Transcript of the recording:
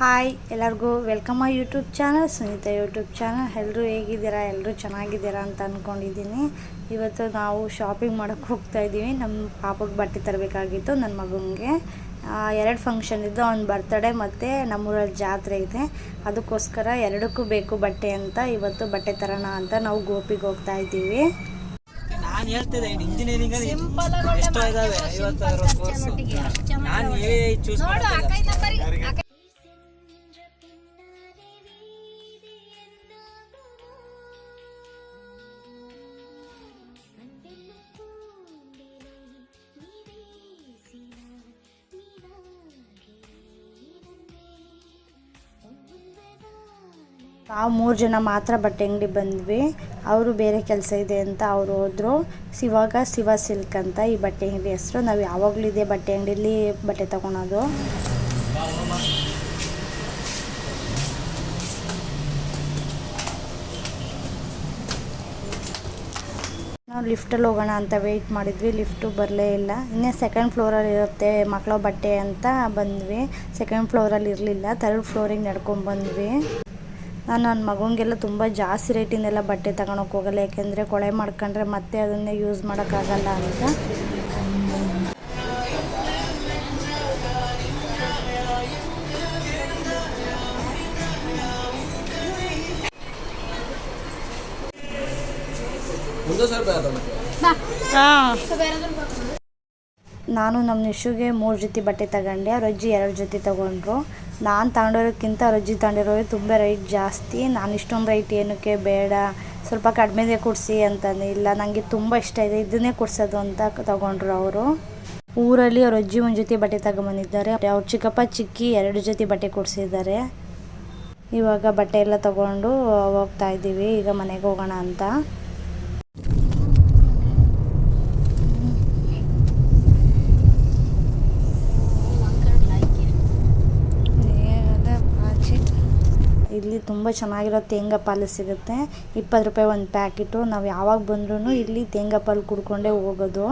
Hi ಎಲ್ಲರಿಗೂ welcome my YouTube channel Sunita YouTube channel. ಎಲ್ಲರೂ ಹೇಗಿದ್ದೀರಾ? ಎಲ್ಲರೂ ಚೆನ್ನಾಗಿದ್ದೀರಾ ಅಂತ ಅಂದ್ಕೊಂಡಿದ್ದೀನಿ ಇವತ್ತು ನಾವು ಶಾಪಿಂಗ್ ಮಾಡೋಕ್ಕೆ ಹೋಗ್ತಾ ಇದ್ದೀವಿ. ನಮ್ಮ ಪಾಪಗೆ ಬಟ್ಟೆ ತರಬೇಕಾಗಿತ್ತು ನನ್ನ ಮಗನಿಗೆ. ಎರಡು ಫಂಕ್ಷನ್ ಇದ್ದು ಅವ್ನ ಬರ್ತಡೇ ಮತ್ತು ನಮ್ಮೂರಲ್ಲಿ ಜಾತ್ರೆ ಇದೆ. ಅದಕ್ಕೋಸ್ಕರ ಎರಡಕ್ಕೂ ಬೇಕು ಬಟ್ಟೆ ಅಂತ ಇವತ್ತು ಬಟ್ಟೆ ತರೋಣ ಅಂತ ನಾವು ಗೋಪಿಗೆ ಹೋಗ್ತಾ ಇದ್ದೀವಿ. ನಾನು ಹೇಳ್ತಿದ್ದೆ ಇಂಜಿನಿಯರಿಂಗ್ ಎಷ್ಟೋ ಇದಾವೆ ನಾನು ಚೂಸ್ ನಾವು ಮೂರು ಜನ ಮಾತ್ರ ಬಟ್ಟೆ ಅಂಗಡಿ ಬಂದ್ವಿ. ಅವರು ಬೇರೆ ಕೆಲಸ ಇದೆ ಅಂತ ಅವರು ಹೋದರು. ಇವಾಗ ಶಿವ ಸಿಲ್ಕ್ ಅಂತ ಈ ಬಟ್ಟೆ ಅಂಗಡಿ ಹೆಸರು. ನಾವು ಯಾವಾಗಲೂ ಇದೆ ಬಟ್ಟೆ ಅಂಗಡಿಲಿ ಬಟ್ಟೆ ತಗೊಳೋದು. ನಾವು ಲಿಫ್ಟಲ್ಲಿ ಹೋಗೋಣ ಅಂತ ವೆಯ್ಟ್ ಮಾಡಿದ್ವಿ. ಲಿಫ್ಟು ಬರಲೇ ಇಲ್ಲ. ಇನ್ನೇ ಸೆಕೆಂಡ್ ಫ್ಲೋರಲ್ಲಿ ಇರುತ್ತೆ ಮಕ್ಕಳ ಬಟ್ಟೆ ಅಂತ ಬಂದ್ವಿ. ಸೆಕೆಂಡ್ ಫ್ಲೋರಲ್ಲಿ ಇರಲಿಲ್ಲ. ಥರ್ಡ್ ಫ್ಲೋರಿಗೆ ನಡ್ಕೊಂಡು ಬಂದ್ವಿ. ನಾನು ನನ್ನ ಮಗನಿಗೆಲ್ಲ ತುಂಬ ಜಾಸ್ತಿ ರೇಟಿಂದೆಲ್ಲ ಬಟ್ಟೆ ತಗೊಳಕ್ಕೆ ಹೋಗಲ್ಲ ಯಾಕೆಂದರೆ ಕೊಳೆ ಮಾಡ್ಕೊಂಡ್ರೆ ಮತ್ತೆ ಅದನ್ನೇ ಯೂಸ್ ಮಾಡೋಕ್ಕಾಗಲ್ಲ ಅಂತ. ಒಂದು ನಾನು ನಮ್ಮ ನಿಶುಗೆ ಮೂರು ಜೊತೆ ಬಟ್ಟೆ ತಗೊಂಡೆ, ಅವ್ರ ಅಜ್ಜಿ ಎರಡು ಜೊತೆ ತಗೊಂಡ್ರು. ನಾನು ತಗೊಂಡಿರೋಕ್ಕಿಂತ ಅವ್ರ ಅಜ್ಜಿ ತಗೊಂಡಿರೋದು ತುಂಬ ರೈಟ್ ಜಾಸ್ತಿ. ನಾನು ಇಷ್ಟೊಂದು ರೈಟ್ ಏನಕ್ಕೆ ಬೇಡ, ಸ್ವಲ್ಪ ಕಡಿಮೆದೇ ಕೊಡಿಸಿ ಅಂತಂದು ಇಲ್ಲ ನನಗೆ ತುಂಬ ಇಷ್ಟ ಇದೆ, ಇದನ್ನೇ ಕೊಡ್ಸೋದು ಅಂತ ತಗೊಂಡ್ರು ಅವರು. ಊರಲ್ಲಿ ಅವ್ರ ಅಜ್ಜಿ ಒಂದು ಜೊತೆ ಬಟ್ಟೆ ತಗೊಂಬಂದಿದ್ದಾರೆ. ಅವ್ರ ಚಿಕ್ಕಪ್ಪ, ಚಿಕ್ಕಿ ಎರಡು ಜೊತೆ ಬಟ್ಟೆ ಕೊಡಿಸಿದ್ದಾರೆ. ಇವಾಗ ಬಟ್ಟೆ ಎಲ್ಲ ತಗೊಂಡು ಹೋಗ್ತಾ ಇದ್ದೀವಿ ಈಗ ಮನೆಗೆ ಹೋಗೋಣ ಅಂತ. ಇಲ್ಲಿ ತುಂಬ ಚೆನ್ನಾಗಿರೋ ತೇಂಗಾ ಪಾಲು ಸಿಗುತ್ತೆ. ಇಪ್ಪತ್ತು ರೂಪಾಯಿ ಒಂದು ಪ್ಯಾಕೆಟು. ನಾವು ಯಾವಾಗ ಬಂದ್ರೂ ಇಲ್ಲಿ ತೇಂಗಾ ಪಾಲು ಕುಡ್ಕೊಂಡೇ ಹೋಗೋದು.